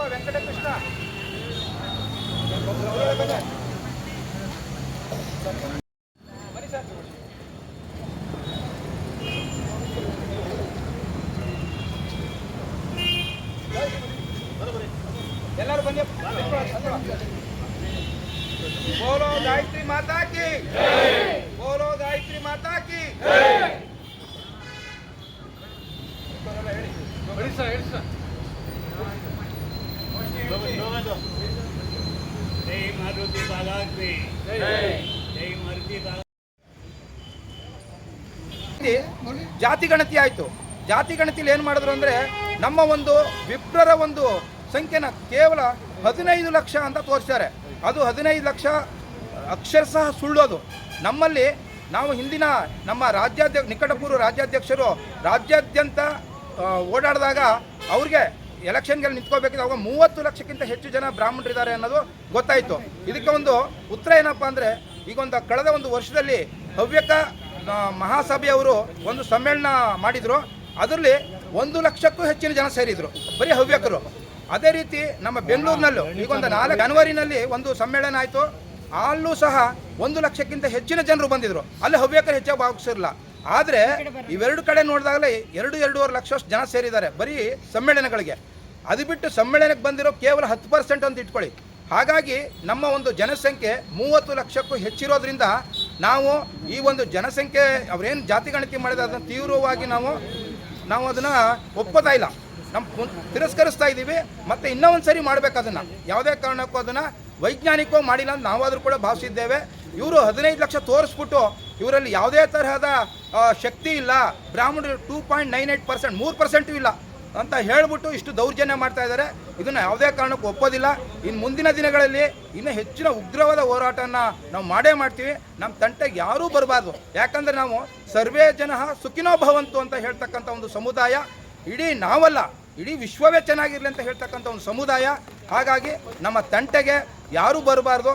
ಕೃಷ್ಣಪ್ಪ ವೆಂಕಟಕೃಷ್ಣ. ಎಲ್ಲರೂ ಬನ್ನಿ. ಬೋಲೋ ಗಾಯತ್ರಿ ಮಾತಾ ಹೇಳಿ ಸರ್ ಹೇಳಿ ಸರ್. ಜೈ ಜಾತಿ ಗಣತಿ ಆಯಿತು. ಜಾತಿ ಗಣತಿಲಿ ಏನು ಮಾಡಿದ್ರು ಅಂದ್ರೆ ನಮ್ಮ ಒಂದು ವಿಪ್ರರ ಒಂದು ಸಂಖ್ಯೆನ ಕೇವಲ ಹದಿನೈದು ಲಕ್ಷ ಅಂತ ತೋರಿಸ್ತಾರೆ. ಅದು ಹದಿನೈದು ಲಕ್ಷ ಅಕ್ಷರ ಸಹ ಸುಳ್ಳೋದು. ನಮ್ಮಲ್ಲಿ ನಾವು ಹಿಂದಿನ ನಮ್ಮ ರಾಜ್ಯಾಧ್ಯ ನಿಕಟಪೂರ್ವ ರಾಜ್ಯಾಧ್ಯಕ್ಷರು ರಾಜ್ಯಾದ್ಯಂತ ಓಡಾಡಿದಾಗ ಅವ್ರಿಗೆ ಎಲೆಕ್ಷನ್ಗೆಲ್ಲಿ ನಿಂತ್ಕೋಬೇಕಿದ್ರೆ ಅವಾಗ ಮೂವತ್ತು ಲಕ್ಷಕ್ಕಿಂತ ಹೆಚ್ಚು ಜನ ಬ್ರಾಹ್ಮಣರಿದ್ದಾರೆ ಅನ್ನೋದು ಗೊತ್ತಾಯಿತು. ಇದಕ್ಕೆ ಒಂದು ಉತ್ತರ ಏನಪ್ಪ ಅಂದರೆ, ಈಗ ಒಂದು ಕಳೆದ ಒಂದು ವರ್ಷದಲ್ಲಿ ಹವ್ಯಕ ಮಹಾಸಭೆಯವರು ಒಂದು ಸಮ್ಮೇಳನ ಮಾಡಿದರು. ಅದರಲ್ಲಿ ಒಂದು ಲಕ್ಷಕ್ಕೂ ಹೆಚ್ಚಿನ ಜನ ಸೇರಿದರು, ಬರೀ ಹವ್ಯಕರು. ಅದೇ ರೀತಿ ನಮ್ಮ ಬೆಂಗಳೂರಿನಲ್ಲೂ ಈಗ ಒಂದು ನಾಲ್ಕು ಜನವರಿನಲ್ಲಿ ಒಂದು ಸಮ್ಮೇಳನ ಆಯಿತು. ಅಲ್ಲೂ ಸಹ ಒಂದು ಲಕ್ಷಕ್ಕಿಂತ ಹೆಚ್ಚಿನ ಜನರು ಬಂದಿದ್ರು. ಅಲ್ಲಿ ಹವ್ಯಕರು ಹೆಚ್ಚಾಗಿ ಭಾಗವಹಿಸಿರಲಿಲ್ಲ. ಆದರೆ ಇವೆರಡು ಕಡೆ ನೋಡಿದಾಗಲೇ ಎರಡು ಎರಡೂವರೆ ಲಕ್ಷಷ್ಟು ಜನ ಸೇರಿದ್ದಾರೆ. ಬರೀ ಸಮ್ಮೇಳನಗಳಿಗೆ. ಅದು ಬಿಟ್ಟು ಸಮ್ಮೇಳನಕ್ಕೆ ಬಂದಿರೋ ಕೇವಲ ಹತ್ತು ಪರ್ಸೆಂಟ್ ಅಂತ ಇಟ್ಕೊಳ್ಳಿ. ಹಾಗಾಗಿ ನಮ್ಮ ಒಂದು ಜನಸಂಖ್ಯೆ ಮೂವತ್ತು ಲಕ್ಷಕ್ಕೂ ಹೆಚ್ಚಿರೋದ್ರಿಂದ ನಾವು ಈ ಒಂದು ಜನಸಂಖ್ಯೆ ಅವರೇನು ಜಾತಿ ಗಣತಿ ಮಾಡಿದ ಅದನ್ನು ತೀವ್ರವಾಗಿ ನಾವು ನಾವು ಅದನ್ನು ಒಪ್ಪೋತಾ ಇಲ್ಲ. ನಮ್ಮ ತಿರಸ್ಕರಿಸ್ತಾ ಇದ್ದೀವಿ. ಮತ್ತು ಇನ್ನೂ ಒಂದು ಸರಿ ಮಾಡಬೇಕು ಅದನ್ನು. ಯಾವುದೇ ಕಾರಣಕ್ಕೂ ಅದನ್ನು ವೈಜ್ಞಾನಿಕವಾಗಿ ಮಾಡಿಲ್ಲ ಅಂತ ನಾವಾದರೂ ಕೂಡ ಭಾವಿಸಿದ್ದೇವೆ. ಇವರು ಹದಿನೈದು ಲಕ್ಷ ತೋರಿಸ್ಬಿಟ್ಟು ಇವರಲ್ಲಿ ಯಾವುದೇ ತರಹದ ಶಕ್ತಿ ಇಲ್ಲ. ಬ್ರಾಹ್ಮಣರು two point nine eight percent, ಮೂರು ಪರ್ಸೆಂಟು ಇಲ್ಲ ಅಂತ ಹೇಳಿಬಿಟ್ಟು ಇಷ್ಟು ದೌರ್ಜನ್ಯ ಮಾಡ್ತಾ ಇದ್ದಾರೆ. ಇದನ್ನು ಯಾವುದೇ ಕಾರಣಕ್ಕೂ ಒಪ್ಪೋದಿಲ್ಲ. ಇನ್ನು ಮುಂದಿನ ದಿನಗಳಲ್ಲಿ ಇನ್ನೂ ಹೆಚ್ಚಿನ ಉಗ್ರವಾದ ಹೋರಾಟನ ನಾವು ಮಾಡೇ ಮಾಡ್ತೀವಿ. ನಮ್ಮ ತಂಟೆಗೆ ಯಾರೂ ಬರಬಾರ್ದು. ಯಾಕಂದರೆ ನಾವು ಸರ್ವೇ ಜನ ಸುಖಿನೋ ಭವಂತು ಅಂತ ಹೇಳ್ತಕ್ಕಂಥ ಒಂದು ಸಮುದಾಯ. ಇಡೀ ನಾವಲ್ಲ, ಇಡೀ ವಿಶ್ವವೇ ಚೆನ್ನಾಗಿರಲಿ ಅಂತ ಹೇಳ್ತಕ್ಕಂಥ ಒಂದು ಸಮುದಾಯ. ಹಾಗಾಗಿ ನಮ್ಮ ತಂಟೆಗೆ ಯಾರೂ ಬರಬಾರ್ದು.